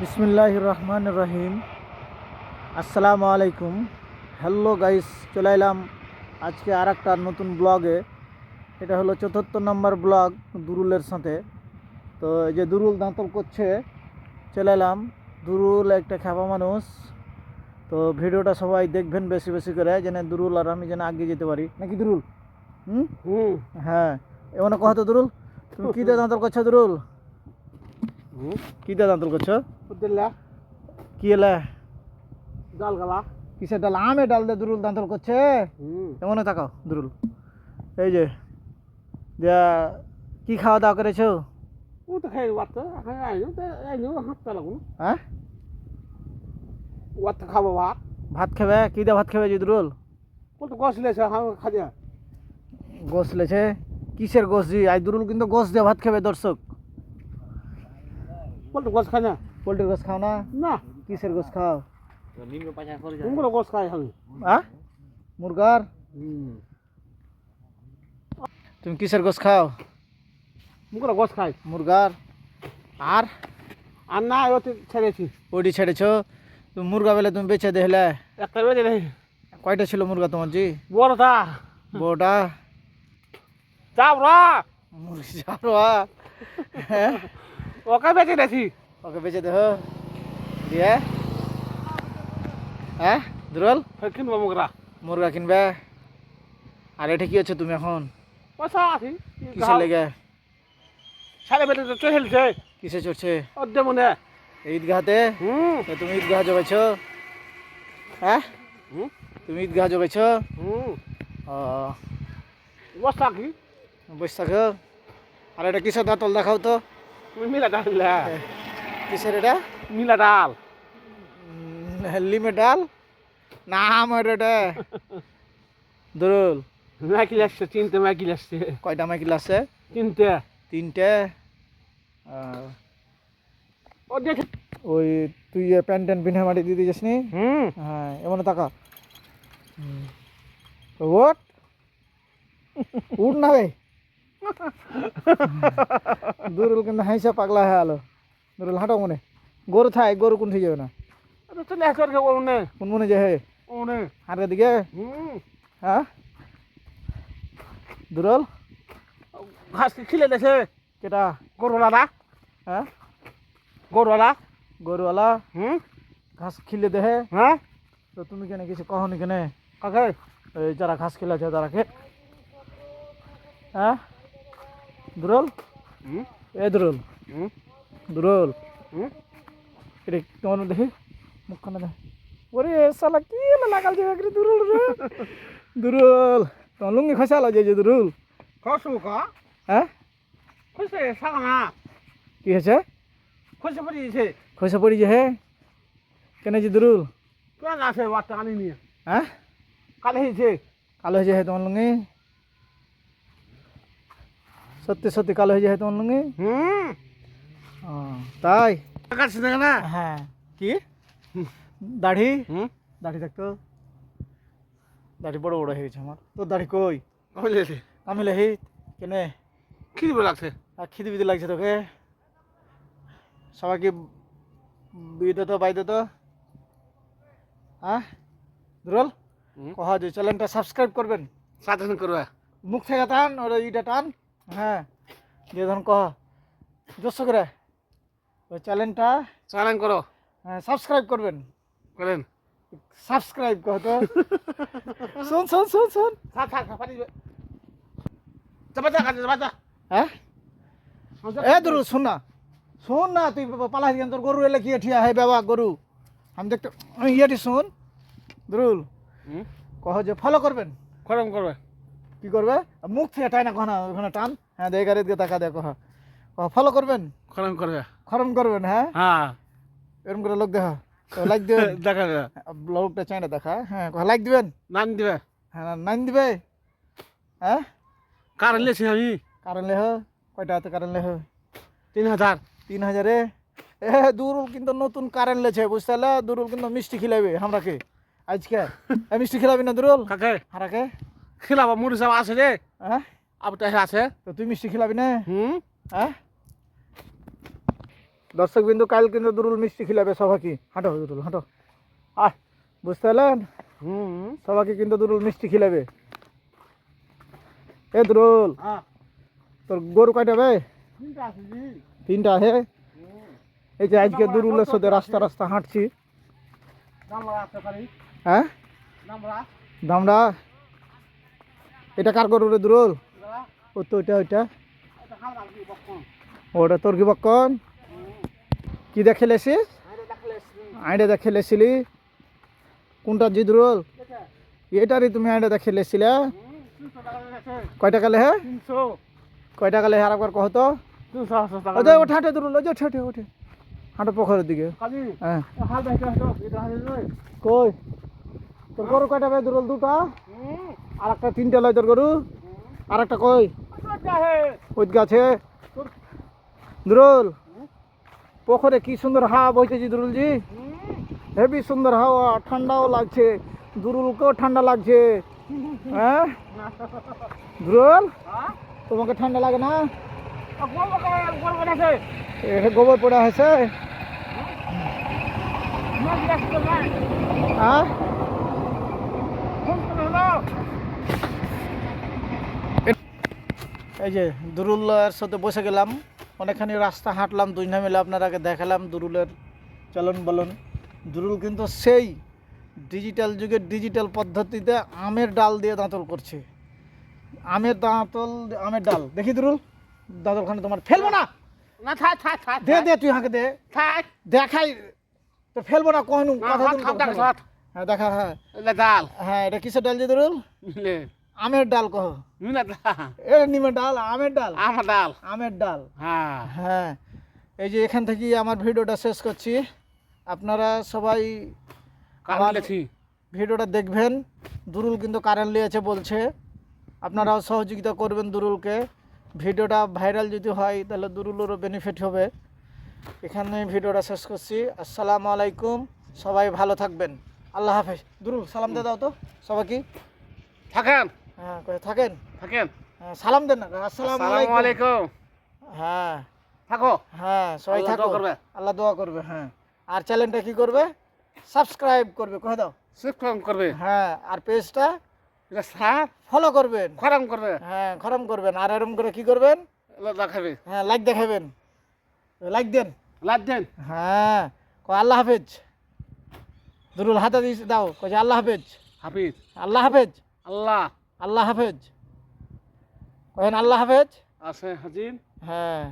বিসমিল্লাহ রহমান রহিম। আসসালামু আলাইকুম। হ্যালো গাইস চলে এলাম আজকে আর একটা নতুন ব্লগে। এটা হলো চতুর্থ নম্বর ব্লগ দুরুলের সাথে। তো এই যে দুরুল দাঁতল করছে চলে এলাম। দুরুল একটা খাপা মানুষ। তো ভিডিওটা সবাই দেখবেন বেশি বেশি করে যেন দুরুল আর আমি যেন আগে যেতে পারি। নাকি দুরুল? হুম? হুম। হ্যাঁ। এমন কথা তো দুরুল? তুমি কী দিয়ে দাঁতল করছ দুরুল? কী দাঁতল করছ? কি এলা? ডাল গালা। কিসের ডাল? আমে ডাল দিয়ে দুরুল দাঁতল করছে? হুম। এমন তাকাও দুরুল। এই যে যা কি খাওয়া দাওয়া করেছ? ও তো খাই ওয়াত খাই আইনো তো আইনো হাতটা লাগুন। হ্যাঁ? ওয়াত খাব ভাত। ভাত খাবে? কি দিয়ে ভাত খাবে যে দুরুল কত গছ লেছে হাম খাদিয়া গোস লেছে? কিসের গোস জি? আই দুরুল কিন্তু গোস দিয়ে ভাত খাবে দর্শক। কত গছ খাই না। পোলট্রির গোস খাও না? না। কিসের গোস খাও? তুমি গছ খাই আমি। হ্যাঁ? মুরগার? তুমি কিসের গোস খাও? মুগরা গছ খাই। মুরগার? আর? আর না ওতে ছেড়েছি। ওইটি ছেড়েছো? তুমি মুরগা বেলে তুমি বেছে দেখলে একটা বেজে নেই কয়টা ছিল মুরগা তোমার জি? বড়টা। বউটা চাপ রা মুরগি চারোয়া হ্যাঁ? ওকে বেজে নেছি ওকে বেঁচে দেহ দিয়ে। হ্যাঁ দুরল? কিনবো মুগরা। মুরগা কিনবে? আর এটা কি হচ্ছে তুমি এখন। পয়সা আছি কিসের লেগে? সাড়ে বেজে তো চলেছে কিসে চড়ছে? অর্ধে মনে। ঈদগাহতে? হুম। তুমি ঈদগাহ জগাইছ হ্যাঁ? হুম। তুমি ঈদগাহ জগাইছ হুম। ও। বস্তা কি? বসে আর এটা কিসের দাঁতল দেখাও তো? মিলা ডাল কিসের এটা? মিলা ডাল। লিমে ডাল? না আমার এটা। দুরুল। মাইকিল আসছে তিনটে মাইকিল আসছে। কয়টা মাইকেল আছে? তিনটে। তিনটে। ও দেখে। ওই তুই প্যান্ট ট্যান্ট পিন্ধে মাটি দিয়ে দিয়েছিস নি? হুম। হ্যাঁ এমন টাকা। ওট উঠ না ভাই দুরুল কিন্তু হাইসা পাগলা হয়ে আলো। দুরুল হাঁটো মনে। গরু থাই গরু কোন ঠিক যাবে না? চলে কেউ কোন মনে যে হে? ওনে হাতের দিকে হ্যাঁ? দুরুল? ঘাস খিলে দেছে? কেটা? গরুওয়ালা? হ্যাঁ? গরুওয়ালা? গরুওয়ালা? হুম। ঘাস খিলে দেহে হ্যাঁ? তো তুমি কেন কিছু কহনি কেনে? কাকে? এই যারা ঘাস খেলেছে তারা কে হ্যাঁ? দুরুল? এ দুরুল। দুরুল। এটা তোমার দেখি? মুখখানে দেখ। ওরে সালা কি লাগাল যে একরে দুরুল রে? দুরুল। তোমার লুঙ্গি খসালো যে যে দুরুল? কসু কা? হ্যাঁ? কইছে সাগা কি হয়েছে? কইছে পড়ি দিছে খসে পড়ি যে হে? কেন যে দুরুল? কেন আছে বাচ্চা আনি নিয়ে? হ্যাঁ? কালে হয়েছে। কালো হয়েছে হে তোমার লুঙ্গি? সত্যি সত্যি কালো হয়েছে হে তোমার লুঙ্গি হুম। তাই? কাছে না না? হ্যাঁ। কি? দাড়ি? হুম। দাড়ি থাকতো দাড়ি বড় বড় হয়ে গেছে আমার। তোর দাড়ি কই? আমি লেহি কেনে? কি দিব লাগছে। আর খিদি বিদি লাগছে তোকে? সবাইকে বিয়ে দিত বাই দিত হ্যাঁ দুরল? কহা যে চ্যানেলটা সাবস্ক্রাইব করবেন। সাধন করবা। মুখ থেকে টান ওর ইটা টান। হ্যাঁ দিয়ে ধরুন কহ জোস করে। ওই চ্যানেলটা চালান করো। হ্যাঁ সাবস্ক্রাইব করবেন। করেন। সাবস্ক্রাইব কহ তো। শোন শোন শোন শোন। যা যা হ্যাঁ? এ দুরু শোন না। শোন না তুই পালা দিকে তোর গরু এলে কি ঠিয়া হে বাবা গরু। আমি দেখতে ইয়েটি শোন। দুরুল। কহ যে ফলো করবেন। খরম করবে। কি করবে? মুখ থেকে টাই না কহ না ওখানে টান। হ্যাঁ দেখ গাড়ি দিকে তাকা দে কহ কহ ফলো করবেন? খরম করবে। খরম করবেন হ্যাঁ? হ্যাঁ। এরকম করে লোক দেখা লাইক দিবেন। দেখা লোকটা চাই না দেখা হ্যাঁ লাইক দিবেন? নাম দিবে। হ্যাঁ নাইন দিবে? হ্যাঁ? কার লেছি আমি। কারণ লেহ কয়টা হাতে কারণ লেহ? তিন হাজার। তিন হাজারে? এ দুরুল কিন্তু নতুন কারেন্ট লেছে বুঝতে পারলে? দুরুল কিন্তু মিষ্টি খিলাবে আমরাকে আজকে? মিষ্টি খিলাবি না দুরুল? কাকে? হারাকে? খিলাবা মুড়ি সব আছে রে হ্যাঁ আবটা আছে। তো তুই মিষ্টি খিলাবি না? হুম? হ্যাঁ দর্শক বিন্দু কাল কিন্তু দুরুল মিষ্টি খিলাবে সবাইকে। হাঁটো দুরুল হাঁটো। আহ বুঝতে পারলেন? হুম। সবাইকে কিন্তু দুরুল মিষ্টি খিলাবে। এ দুরুল তোর গরু কয়টা বে? আছে তিনটা হে এই যে আজকে দুরুলের সাথে রাস্তা রাস্তা হাঁটছি। হ্যাঁ? দামড়া। এটা কার গরু রে দুরুল? ও তো ওইটা ওইটা। ওটা তোর কি বক্ষণ কি দেখে লেছিস আইডে দেখে লেছিলি কোনটা জিদরুল এটা এটারই তুমি আইডে দেখে লেছিলে কয় টাকা লেহে কয় টাকা লেহে আর একবার কহ তো। ওঠে হাঁটে দুরুল ওই যে ওঠে ওঠে হাঁটো পুকুরের দিকে। হ্যাঁ। কই? তোর গরু কয়টা বে দুরুল? দুটা? আর একটা তিনটা লয় তোর গরু। আর একটা কই? ওই গাছে। দুরুল। পুকুরে কি সুন্দর হাওয়া বইতেছি দুরুলজি? হেভি সুন্দর হাওয়া, ঠান্ডাও লাগছে। দুরুলকেও ঠান্ডা লাগছে। হ্যাঁ? দুরুল? তোমাকে ঠান্ডা লাগে না? গোবর পড়া হয়েছে হ্যাঁ ফোন করে হলো এই যে দুরুলের সাথে বসে গেলাম অনেকখানি রাস্তা হাঁটলাম দুই না মিলে আপনারাকে দেখালাম দুরুলের চলন বলন। দুরুল কিন্তু সেই ডিজিটাল যুগের ডিজিটাল পদ্ধতিতে আমের ডাল দিয়ে দাঁতল করছে। আমের দাঁতল আমের ডাল। দেখি দুরুল দাঁতলখানে তোমার। ফেলব না! না থাক থাক থাক দে দে তুই হাঁকে দে। থাক। দেখাই তো ফেলব না কহনু না কথা দেখ হ্যাঁ দেখা হ্যাঁ। ডাল। হ্যাঁ এটা কিসের ডাল যে দুরুল? আমের ডাল কহ। ডাল। নিমের ডাল আমের ডাল? আমার ডাল। আমের ডাল। হ্যাঁ। হ্যাঁ। এই যে এখান থেকেই আমার ভিডিওটা শেষ করছি। আপনারা সবাই আমার- ভিডিওটা দেখবেন। দুরুল কিন্তু কারেন্ট লিয়েছে বলছে। আপনারাও সহযোগিতা করবেন দুরুলকে। ভিডিওটা ভাইরাল যদি হয় তাহলে দুরুলেরও বেনিফিট হবে। এখানে ভিডিওটা শেষ করছি। আসসালামু আলাইকুম। সবাই ভালো থাকবেন। আল্লাহ হাফেজ। দুরুল সালাম দাও তো। সবাইকে। থাকেন। হ্যাঁ থাকেন? থাকেন? হ্যাঁ, সালাম দেন না আসসালামু আলাইকুম। হ্যাঁ। থাকো। হ্যাঁ সবাই থাকো। করবে। আল্লাহ দোয়া করবে হ্যাঁ। আর চ্যানেলটা কি করবে? সাবস্ক্রাইব করবে কহে দাও? শিক্ষণ করবে। হ্যাঁ আর পেজটা ফলো করবেন। খরাম করবে। হ্যাঁ খরম করবেন। আর এরম করে কি করবেন? দেখাবে। হ্যাঁ লাইক দেখাবেন। লাইক দেন। লাভ দেন। হ্যাঁ। কো আল্লাহ হাফেজ। দুরুল হাতে দিয়ে দাও। কয়ে আল্লাহ হাফেজ। হাফিজ। আল্লাহ হাফেজ। আল্লাহ। আল্লাহ হাফেজ কহেন আল্লাহ হাফেজ আছে হাজিন হ্যাঁ